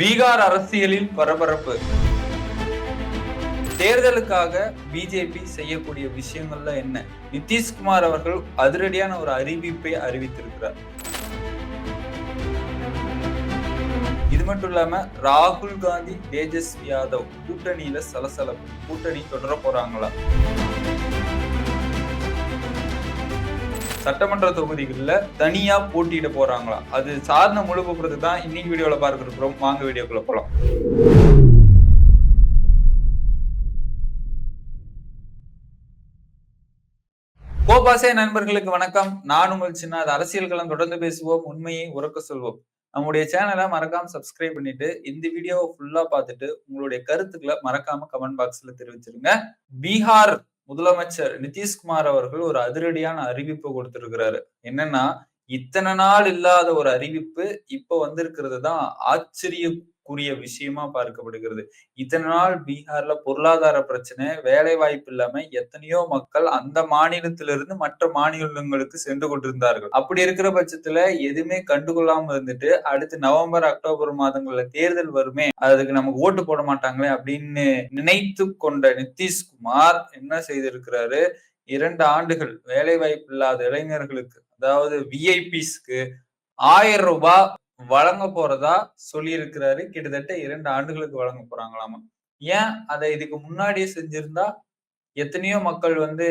பீகார் அரசியலில் பரபரப்பு. தேர்தலுக்காக பிஜேபி செய்யக்கூடிய விஷயங்கள்ல என்ன? நிதிஷ்குமார் அவர்கள் அதிரடியான ஒரு அறிவிப்பை அறிவித்திருக்கிறார். இது மட்டும் இல்லாம ராகுல் காந்தி தேஜஸ்வி யாதவ் கூட்டணியில சலசலப்பு கூட்டணி தொடர போறாங்களா? சட்டமன்ற தொகுதிகளில் தனியா போட்டியிட போறாங்களா? அது சார்ந்த முழு போக்குறது தான் இன்னைக்கு வீடியோவில் பார்க்க இருக்கிறோம் வாங்க வீடியோக்குள்ள போலாம். கோபாசே நண்பர்களுக்கு வணக்கம். நான் உங்கள் சின்ன அது அரசியல் களம் தொடர்ந்து பேசுவோம். உண்மையை உறக்க சொல்வோம். நம்முடைய சேனலை மறக்காம சப்ஸ்கிரைப் பண்ணிட்டு இந்த வீடியோவை ஃபுல்லா பார்த்துட்டு உங்களுடைய கருத்துக்களை மறக்காம கமெண்ட் பாக்ஸ்ல தெரிவிச்சிருங்க. பீகார் முதலமைச்சர் நிதிஷ்குமார் அவர்கள் ஒரு அதிரடியான அறிவிப்பு கொடுத்திருக்கிறாரு. என்னன்னா இத்தனை நாள் இல்லாத ஒரு அறிவிப்பு இப்ப வந்திருக்கிறது தான் கூறிய விஷயமா பார்க்கப்படுகிறது. இத்தனை நாள் பீகார்ல பொருளாதார பிரச்சனை வேலை வாய்ப்பு இல்லாம எத்தனையோ மக்கள் அந்த மாநிலத்திலிருந்து மற்ற மாநிலங்களுக்கு சென்று கொண்டிருந்தார்கள். அப்படி இருக்கிற பட்சத்துல எதுவுமே கண்டுகொள்ளாம இருந்துட்டு அடுத்து நவம்பர் அக்டோபர் மாதங்கள்ல தேர்தல் வருமே அதுக்கு நமக்கு ஓட்டு போட மாட்டாங்களே அப்படின்னு நினைத்து கொண்ட நிதிஷ்குமார் என்ன செய்திருக்கிறாரு? இரண்டு ஆண்டுகள் வேலை வாய்ப்பு இல்லாத இளைஞர்களுக்கு அதாவது விஐபிஸ்க்கு ஆயிரம் ரூபாய் வழங்க போறதா சொல்லி இருக்கிறாரு கிட்டத்தட்ட இரண்டு ஆண்டுகளுக்கு வழங்க போறாங்களாமா. ஏன் அதை இதுக்கு முன்னாடியே செஞ்சிருந்தா எத்தனையோ மக்கள் வந்து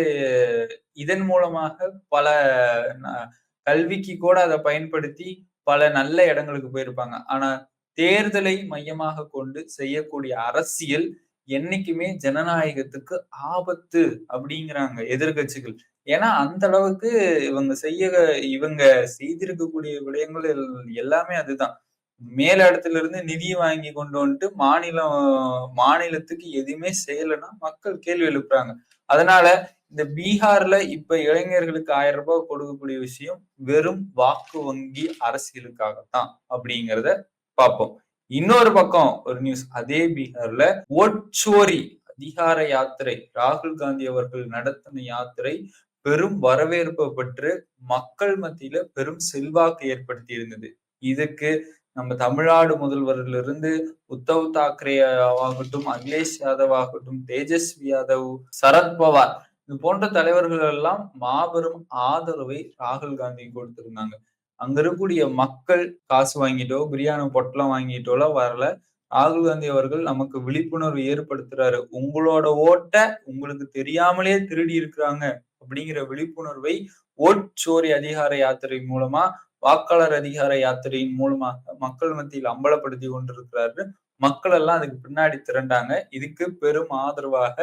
இதன் மூலமாக பல கல்விக்கு கூட அதை பயன்படுத்தி பல நல்ல இடங்களுக்கு போயிருப்பாங்க. ஆனா தேர்தலை மையமாக கொண்டு செய்யக்கூடிய அரசியல் என்னைக்குமே ஜனநாயகத்துக்கு ஆபத்து அப்படிங்கிறாங்க எதிர்கட்சிகள் ஏன்னா அந்த அளவுக்கு இவங்க செய்ய இவங்க செய்திருக்கக்கூடிய விடயங்கள் எல்லாமே அதுதான். மேல இடத்துல இருந்து நிதி வாங்கி கொண்டு வந்துட்டு மாநிலம் மாநிலத்துக்கு எதுவுமே செய்யலைன்னா மக்கள் கேள்வி எழுப்புறாங்க. அதனால இந்த பீகார்ல இப்ப இளைஞர்களுக்கு ஆயிரம் ரூபாய் கொடுக்கக்கூடிய விஷயம் வெறும் வாக்கு வங்கி அரசியலுக்காகத்தான் அப்படிங்கிறத பார்ப்போம். இன்னொரு பக்கம் ஒரு நியூஸ் அதே பீகார்ல ஓட்சோரி அதிகார யாத்திரை ராகுல் காந்தி அவர்கள் நடத்தின யாத்திரை பெரும் வரவேற்பு பெற்று மக்கள் மத்தியில பெரும் செல்வாக்கு ஏற்படுத்தி இருந்தது. இதுக்கு நம்ம தமிழ்நாடு முதல்வரிலிருந்து உத்தவ் தாக்கரே ஆகட்டும் அகிலேஷ் யாதவ் ஆகட்டும் தேஜஸ்வி யாதவ் சரத்பவார் இது போன்ற தலைவர்கள் எல்லாம் மாபெரும் ஆதரவை ராகுல் காந்தி கொடுத்திருந்தாங்க. அங்க இருக்கக்கூடிய மக்கள் காசு வாங்கிட்டோ பிரியாணி பொட்டலம் வாங்கிட்டோலாம் வரல. ராகுல் காந்தி அவர்கள் நமக்கு விழிப்புணர்வு ஏற்படுத்துறாரு. உங்களோட ஓட்ட உங்களுக்கு தெரியாமலே திருடி இருக்கிறாங்க. அப்படிங்கிற விழிப்புணர்வை ஓட்சோரி அதிகார யாத்திரை மூலமா வாக்காளர் அதிகார யாத்திரையின் மூலமாக மக்கள் மத்தியில் அம்பலப்படுத்தி கொண்டிருக்கிறாரு மக்கள் எல்லாம் அதுக்கு பின்னாடி திரண்டாங்க. இதுக்கு பெரும் ஆதரவாக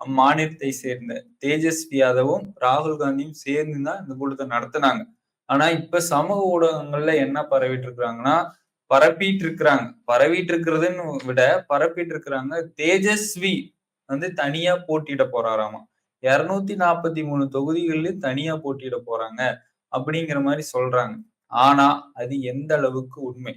அம்மாநிலத்தை சேர்ந்த தேஜஸ்வி யாதவும் ராகுல் காந்தியும் சேர்ந்து தான் இந்த கூட்டத்தை நடத்தினாங்க. ஆனா இப்ப சமூக ஊடகங்கள்ல என்ன பரவிட்டு இருக்கிறாங்கன்னா பரப்பிட்டு இருக்கிறாங்க. பரவிட்டு இருக்கிறதுன்னு விட பரப்பிட்டு இருக்கிறாங்க தேஜஸ்வி வந்து தனியா போட்டியிட போறாராமா. இருநூத்தி நாற்பத்தி மூணு தொகுதிகள்லயும் தனியா போட்டியிட போறாங்க அப்படிங்கிற மாதிரி சொல்றாங்க. ஆனா அது எந்த அளவுக்கு உண்மை?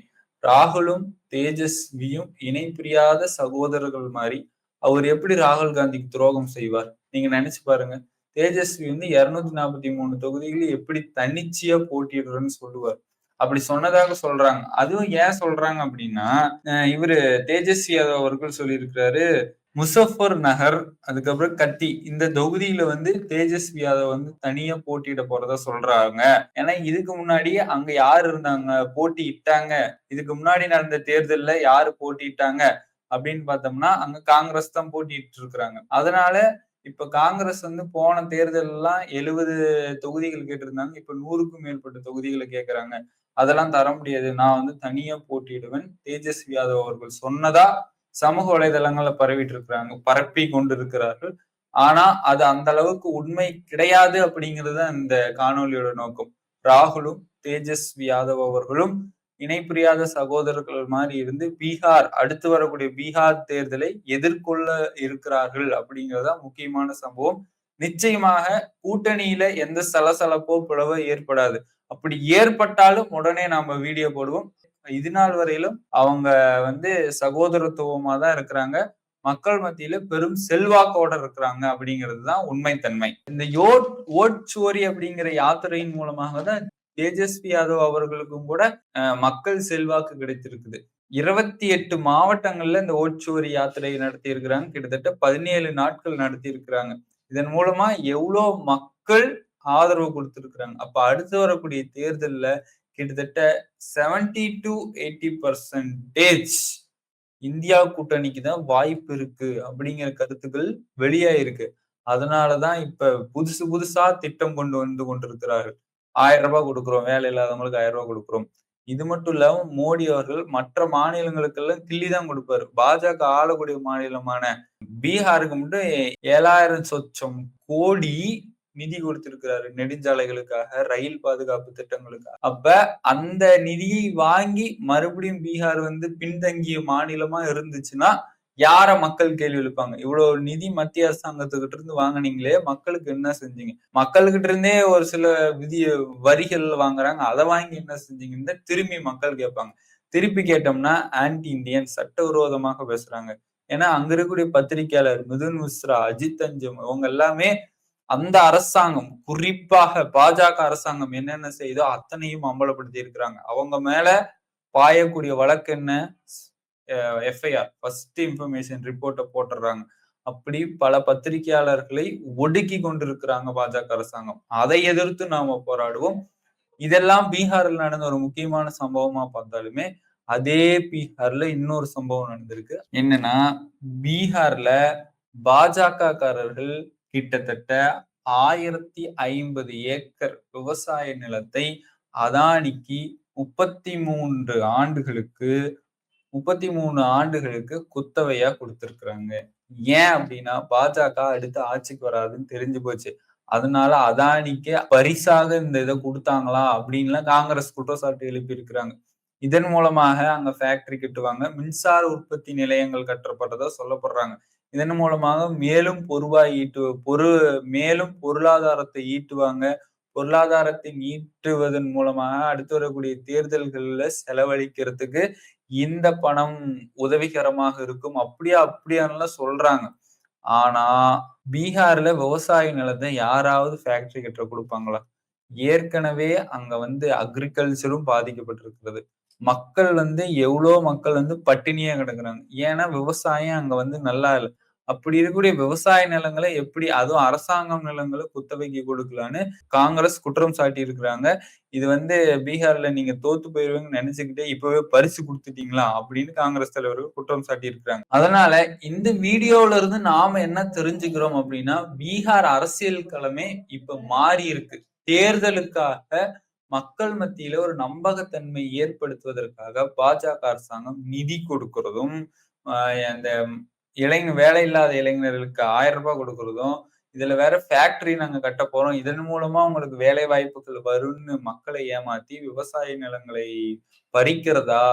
ராகுலும் தேஜஸ்வியும் இணை பிரியாத சகோதரர்கள் மாதிரி அவர் எப்படி ராகுல் காந்திக்கு துரோகம் செய்வார்? நீங்க நினைச்சு பாருங்க. தேஜஸ்வி வந்து இருநூத்தி நாற்பத்தி மூணு தொகுதிகளில் எப்படி தன்னிச்சையா போட்டியிடுறன்னு சொல்லுவார். அப்படி சொன்னதாக சொல்றாங்க. அதுவும் ஏன் சொல்றாங்க அப்படின்னா இவரு தேஜஸ்வி யாதவ் அவர்கள் சொல்லியிருக்கிறாரு முசஃபர் நகர் அதுக்கப்புறம் கத்தி இந்த தொகுதியில வந்து தேஜஸ்வி யாதவ் வந்து தனியா போட்டியிட போறதா சொல்றாங்க. ஏன்னா இதுக்கு முன்னாடி அங்க யார் இருந்தாங்க? போட்டி இட்டாங்க இதுக்கு முன்னாடி நடந்த தேர்தல்ல யாரு போட்டியிட்டாங்க? அப்படின்னு பார்த்தோம்னா அங்க காங்கிரஸ் தான் போட்டிட்டு இருக்கிறாங்க. அதனால இப்ப காங்கிரஸ் வந்து போன தேர்தல் எல்லாம் எழுபது தொகுதிகள் கேட்டிருந்தாங்க. இப்ப நூறுக்கும் மேற்பட்ட தொகுதிகளை கேட்கறாங்க. அதெல்லாம் தர முடியாது. நான் வந்து தனியா போட்டியிடுவேன். தேஜஸ்வி யாதவ் அவர்கள் சொன்னதா சமூக வலைதளங்கள்ல பரவிட்டு இருக்கிறாங்க பரப்பி கொண்டு இருக்கிறார்கள் ஆனா அது அந்த அளவுக்கு உண்மை கிடையாது அப்படிங்கிறது இந்த காணொலியோட நோக்கம். ராகுலும் தேஜஸ்வி யாதவ் அவர்களும் இணைப்புரியாத சகோதரர்கள் மாதிரி இருந்து பீகார் அடுத்து வரக்கூடிய பீகார் தேர்தலை எதிர்கொள்ள இருக்கிறார்கள் அப்படிங்கிறதா முக்கியமான சம்பவம். நிச்சயமாக கூட்டணியில எந்த சலசலப்போ பிளவோ ஏற்படாது. அப்படி ஏற்பட்டாலும் உடனே நாம வீடியோ போடுவோம். இது நாள் வரையிலும் அவங்க வந்து சகோதரத்துவமா தான் இருக்கிறாங்க. மக்கள் மத்தியில பெரும் செல்வாக்கோட இருக்கிறாங்க அப்படிங்கிறது தான் உண்மைத்தன்மை. இந்த யோட் ஓட்சுவரி அப்படிங்கிற யாத்திரையின் மூலமாக தான் தேஜஸ்வி யாதவ் அவர்களுக்கும் கூட மக்கள் செல்வாக்கு கிடைத்திருக்குது. இருபத்தி எட்டு மாவட்டங்கள்ல இந்த ஓட்சுவரி யாத்திரையை நடத்தி இருக்கிறாங்க கிட்டத்தட்ட பதினேழு நாட்கள் நடத்தி இருக்கிறாங்க இதன் மூலமா எவ்வளோ மக்கள் ஆதரவு கொடுத்துருக்குறாங்க. அப்ப அடுத்து வரக்கூடிய தேர்தல்ல கிட்டத்தட்ட seventy to eighty percentage India கூட்டணிக்கு தான் வாய்ப்பு இருக்கு அப்படிங்கிற கருத்துக்கள் வெளியாயிருக்கு. அதனாலதான் இப்ப புதுசு புதுசா திட்டம் கொண்டு வந்து கொண்டிருக்கிறார்கள். ஆயிரம் ரூபாய் கொடுக்குறோம் வேலை இல்லாதவங்களுக்கு ஆயிரம் ரூபாய் கொடுக்குறோம். இது மட்டும் இல்லாம மோடி அவர்கள் மற்ற மாநிலங்களுக்கெல்லாம் கிள்ளி தான் கொடுப்பாரு. பாஜக ஆளக்கூடிய மாநிலமான பீகாருக்கு மட்டும் ஏழாயிரம் சொச்சம் கோடி நிதி கொடுத்திருக்கிறாரு நெடுஞ்சாலைகளுக்காக ரயில் பாதுகாப்பு திட்டங்களுக்காக. அப்ப அந்த நிதியை வாங்கி மறுபடியும் பீகார் வந்து பின்தங்கிய மாநிலமா இருந்துச்சுன்னா யார மக்கள் கேள்வி எழுப்பாங்க? இவ்வளவு நிதி மத்திய அரசாங்கத்துக்கிட்ட இருந்து வாங்கினீங்களே மக்களுக்கு என்ன செஞ்சீங்க? மக்கள்கிட்ட இருந்தே ஒரு சில விதி வரிகள் வாங்குறாங்க அதை வாங்கி என்ன செஞ்சீங்கன்னு திரும்பி மக்கள் கேட்பாங்க. திருப்பி கேட்டோம்னா ஆன்டி இந்தியன் சட்டவிரோதமாக பேசுறாங்க. ஏன்னா அங்க இருக்கக்கூடிய பத்திரிகையாளர் மிதுன் மிஸ்ரா அஜித் அஞ்சம் இவங்க எல்லாமே அந்த அரசாங்கம் குறிப்பாக பாஜக அரசாங்கம் என்னென்ன செய்தோ அத்தனையும் அம்பலப்படுத்தி இருக்கிறாங்க. அவங்க மேல பாயக்கூடிய வழக்கு என்ன? எஃப்ஐஆர் ஃபர்ஸ்ட் இன்ஃபர்மேஷன் ரிப்போர்ட்டை போட்டுடுறாங்க அப்படி பல பத்திரிகையாளர்களை ஒடுக்கி கொண்டிருக்கிறாங்க பாஜக அரசாங்கம். அதை எதிர்த்து நாம போராடுவோம். இதெல்லாம் பீகாரில் நடந்த ஒரு முக்கியமான சம்பவமா பார்த்தாலுமே அதே பீகார்ல இன்னொரு சம்பவம் நடந்திருக்கு. என்னன்னா பீகார்ல பாஜக காரர்கள் கிட்டத்தட்ட ஆயிரத்தி ஐம்பது ஏக்கர் விவசாய நிலத்தை அதானிக்கு முப்பத்தி மூன்று ஆண்டுகளுக்கு முப்பத்தி மூணு ஆண்டுகளுக்கு குத்தவையா கொடுத்துருக்குறாங்க. ஏன் அப்படின்னா பாஜக அடுத்து ஆட்சிக்கு வராதுன்னு தெரிஞ்சு போச்சு. அதனால அதானிக்கு பரிசாக இந்த இதை கொடுத்தாங்களா அப்படின்லாம் காங்கிரஸ் குற்றச்சாட்டு எழுப்பி இருக்கிறாங்க இதன் மூலமாக அங்க ஃபேக்டரி கட்டுவாங்க மின்சார உற்பத்தி நிலையங்கள் கட்டப்பட்டதா சொல்லப்படுறாங்க. இதன் மூலமாக மேலும் பொருவாய் ஈட்டு பொரு மேலும் பொருளாதாரத்தை ஈட்டுவாங்க. பொருளாதாரத்தை ஈட்டுவதன் மூலமாக அடுத்து வரக்கூடிய தேர்தல்கள்ல செலவழிக்கிறதுக்கு இந்த பணம் உதவிகரமாக இருக்கும். அப்படியா அப்படியான்லாம் சொல்றாங்க. ஆனா பீகார்ல விவசாய நிலத்தை யாராவது ஃபேக்டரி கட்ட கொடுப்பாங்களா? ஏற்கனவே அங்க வந்து அக்ரிகல்ச்சரும் பாதிக்கப்பட்டிருக்கிறது. மக்கள் வந்து எவ்வளோ மக்கள் வந்து பட்டினியா கிடக்குறாங்க. ஏன்னா விவசாயம் அங்க வந்து நல்லா இல்லை. அப்படி இருக்கக்கூடிய விவசாய நிலங்களை எப்படி அதுவும் அரசாங்கம் நிலங்களை குத்தவைக்கு கொடுக்கலான்னு காங்கிரஸ் குற்றம் சாட்டி இருக்கிறாங்க இது வந்து பீகார்ல நீங்க தோத்து போயிருவீங்கன்னு நினைச்சுக்கிட்டே இப்பவே பரிசு கொடுத்துட்டீங்களா அப்படின்னு காங்கிரஸ் தலைவர்கள் குற்றம் சாட்டி இருக்கிறாங்க அதனால இந்த வீடியோல இருந்து நாம என்ன தெரிஞ்சுக்கிறோம் அப்படின்னா பீகார் அரசியல் களமே இப்ப மாறி இருக்கு. தேர்தலுக்காக மக்கள் மத்தியில ஒரு நம்பகத்தன்மை ஏற்படுத்துவதற்காக பாஜக அரசாங்கம் நிதி கொடுக்கறதும் அந்த இளைஞர் வேலை இல்லாத இளைஞர்களுக்கு ஆயிரம் ரூபாய் கொடுக்கறதும் இதுல வேற ஃபேக்டரி நாங்க கட்ட போறோம். இதன் மூலமா உங்களுக்கு வேலை வாய்ப்புகள் வரும்னு மக்களை ஏமாத்தி விவசாய நிலங்களை பறிக்கிறதா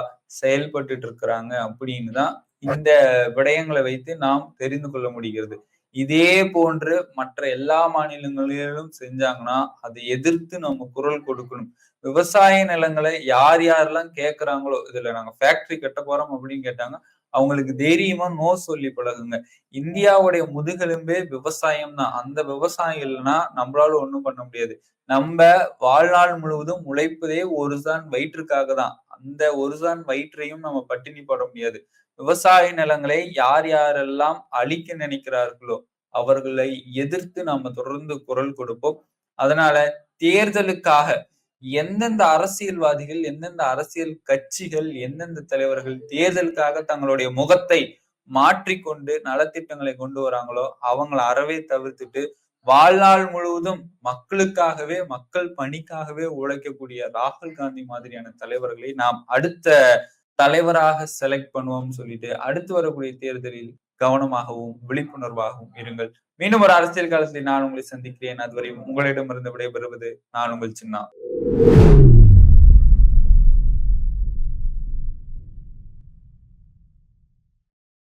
செயல்பட்டு இருக்கிறாங்க அப்படின்னு தான் இந்த விடயங்களை வைத்து நாம் தெரிந்து கொள்ள முடிகிறது. இதே போன்று மற்ற எல்லா மாநிலங்களிலும் செஞ்சாங்கன்னா அதை எதிர்த்து நம்ம குரல் கொடுக்கணும். விவசாய நிலங்களை யார் யாரெல்லாம் கேட்கிறாங்களோ இதுல நாங்க ஃபேக்டரி கட்ட போறோம் அப்படின்னு கேட்டாங்க அவங்களுக்கு தைரியமா நோ சொல்லி பழகுங்க. இந்தியாவுடைய முதுகெலும்பே விவசாயம் தான் அந்த விவசாயம் இல்லைன்னா நம்மளால ஒண்ணும் பண்ண முடியாது. நம்ம வாழ்நாள் முழுவதும் உழைப்பதே ஒரு சான் வயிற்றுக்காக தான். அந்த ஒரு சான் வயிற்றையும் நம்ம பட்டினி போட முடியாது. விவசாய நிலங்களை யார் யாரெல்லாம் அழிக்க நினைக்கிறார்களோ அவர்களை எதிர்த்து நாம தொடர்ந்து குரல் கொடுப்போம். அதனால தேர்தலுக்காக எந்தெந்த அரசியல்வாதிகள் எந்தெந்த அரசியல் கட்சிகள் எந்தெந்த தலைவர்கள் தேர்தலுக்காக தங்களுடைய முகத்தை மாற்றிக்கொண்டு நலத்திட்டங்களை கொண்டு வராங்களோ அவங்களை அறவே தவிர்த்துட்டு வாழ்நாள் முழுவதும் மக்களுக்காகவே மக்கள் பணிக்காகவே உழைக்கக்கூடிய ராகுல் காந்தி மாதிரியான தலைவர்களை நாம் அடுத்த தலைவராக செலக்ட் பண்ணுவோம்னு சொல்லிட்டு அடுத்து வரக்கூடிய தேர்தலில் கவனமாகவும் விழிப்புணர்வாகவும் இருங்கள். மீண்டும் ஒரு அரசியல் காலத்தில் நான் உங்களை சந்திக்கிறேன். அதுவரை உங்களிடமிருந்து விடைபெறுவது நான் உங்கள் சின்னா. you